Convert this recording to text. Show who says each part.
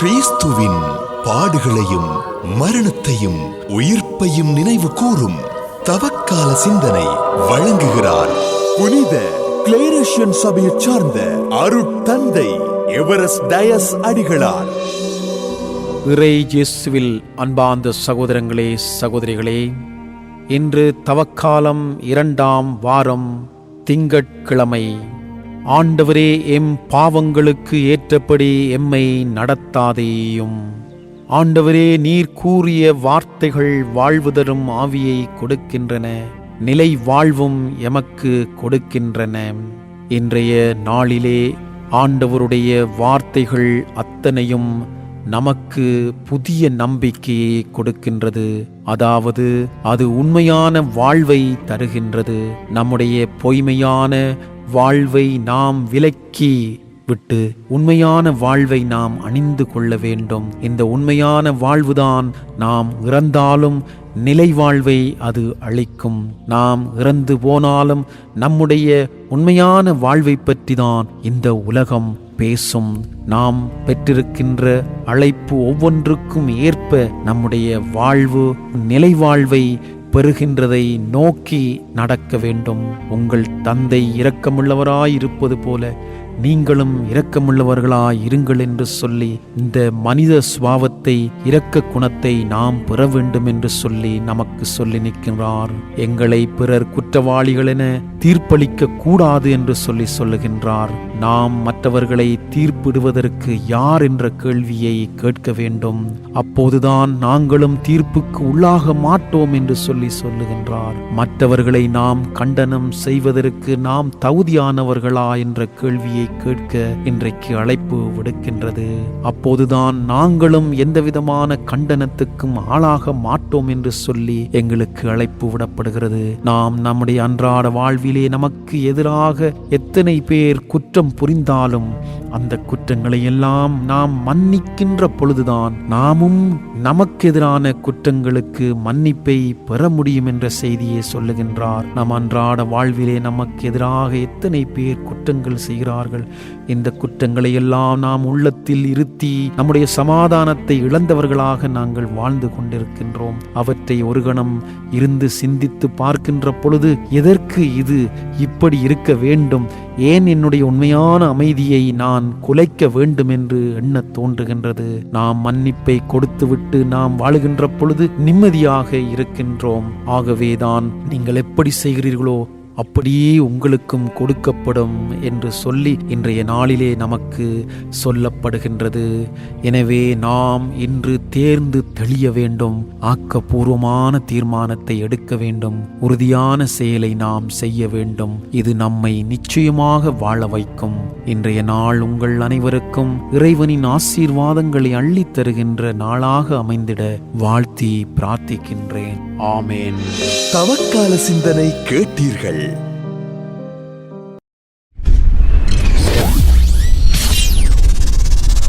Speaker 1: கிறிஸ்துவின் பாடுகளையும் மரணத்தையும் உயிர்ப்பையும் நினைவு கூறும் தவக்கால சிந்தனை வழங்குகிறார். புனித கிளேரேஷியன் சபையைச் சார்ந்த அருட்தந்தை எவரஸ்ட் டயஸ் அடிகளார்.
Speaker 2: இறை இயேசுவில் அன்பார்ந்த சகோதரங்களே சகோதரிகளே இன்று தவக்காலம் இரண்டாம் வாரம் திங்கட்கிழமை ஆண்டவரே எம் பாவங்களுக்கு ஏற்றபடி எம்மை நடத்தாதேயும். ஆண்டவரே நீர் கூறிய வார்த்தைகள் வாழ்வு தரும் ஆவியை கொடுக்கின்றன. நிலை வாழ்வும் எமக்கு கொடுக்கின்றன. இன்றைய நாளிலே ஆண்டவருடைய வார்த்தைகள் அத்தனையும் நமக்கு புதிய நம்பிக்கையை கொடுக்கின்றது. அதாவது அது உண்மையான வாழ்வை தருகின்றது. நம்முடைய பொய்மையான வாழ்வை நாம் விலக்கி விட்டு உண்மையான வாழ்வை நாம் அணிந்து கொள்ள வேண்டும். இந்த உண்மையான வாழ்வுதான் நாம் இறந்தாலும் நிலை வாழ்வை அது அளிக்கும். நாம் இறந்து போனாலும் நம்முடைய உண்மையான வாழ்வை பற்றி தான் இந்த உலகம் பேசும். நாம் பெற்றிருக்கின்ற அழைப்பு ஒவ்வொன்றுக்கும் ஏற்ப நம்முடைய வாழ்வு நிலை வாழ்வை பெறுகின்றதை நோக்கி நடக்க வேண்டும். உங்கள் தந்தை இரக்கமுள்ளவராய் இருப்பது போல நீங்களும் இரக்கமுள்ளவர்களாய் இருங்கள் என்று சொல்லி இந்த மனித சுவாவத்தை இரக்க குணத்தை நாம் பெற வேண்டும் என்று சொல்லி நமக்கு சொல்லி நிற்கின்றார். எங்களை பிறர் குற்றவாளிகள் என தீர்ப்பளிக்க கூடாது என்று சொல்லி சொல்லுகின்றார். நாம் மற்றவர்களை தீர்ப்பிடுவதற்கு யார் என்ற கேள்வியை கேட்க வேண்டும். அப்போதுதான் நாங்களும் தீர்ப்புக்கு உள்ளாக மாட்டோம் என்று சொல்லி சொல்லுகின்றார். மற்றவர்களை நாம் கண்டனம் செய்வதற்கு நாம் தகுதியானவர்களா என்ற கேள்வியை கேட்க இன்றைக்கு அழைப்பு விடுக்கின்றது. அப்போதுதான் நாங்களும் எந்தவிதமான கண்டனத்துக்கும் ஆளாக மாட்டோம் என்று சொல்லி எங்களுக்கு அழைப்பு விடப்படுகிறது. நாம் நம்முடைய அன்றாட வாழ்விலே நமக்கு எதிராக எத்தனை பேர் குற்றம் புரிந்தாலும் அந்த குற்றங்களை எல்லாம் நாம் மன்னிக்கின்ற பொழுதுதான் நாமும் நமக்கு எதிரான குற்றங்களுக்கு மன்னிப்பை பெற முடியும் என்ற செய்தியை சொல்லுகின்றார். நம் அன்றாட வாழ்விலே நமக்கு எதிராக எத்தனை பேர் குற்றங்கள் செய்கிறார்கள் இந்த குற்றங்களை எல்லாம் நாம் உள்ளத்தில் இருத்தி நம்முடைய சமாதானத்தை இழந்தவர்களாக நாங்கள் வாழ்ந்து கொண்டிருக்கின்றோம். அவற்றை ஒரு கணம் இருந்து சிந்தித்து பார்க்கின்ற பொழுது எதற்கு இது இப்படி இருக்க வேண்டும்? ஏன் என்னுடைய உண்மையான அமைதியை நான் குலைக்க வேண்டும் என்று எண்ண தோன்றுகின்றது. நாம் மன்னிப்பை கொடுத்துவிட்டு நாம் வாழுகின்ற பொழுது நிம்மதியாக இருக்கின்றோம். ஆகவேதான் நீங்கள் எப்படி செய்கிறீர்களோ அப்படியே உங்களுக்கும் கொடுக்கப்படும் என்று சொல்லி இன்றைய நாளிலே நமக்கு சொல்லப்படுகின்றது. எனவே நாம் இன்று தேர்ந்து தெளிய வேண்டும் ஆக்கப்பூர்வமான தீர்மானத்தை எடுக்க வேண்டும் உறுதியான செயலை நாம் செய்ய வேண்டும். இது நம்மை நிச்சயமாக வாழ வைக்கும். இன்றைய நாள் உங்கள் அனைவருக்கும் இறைவனின் ஆசீர்வாதங்களை அள்ளித் தருகின்ற நாளாக அமைந்திட வாழ்த்தி பிரார்த்திக்கின்றேன். ஆமேன்.
Speaker 1: தவக்கால சிந்தனை கேட்டீர்கள்.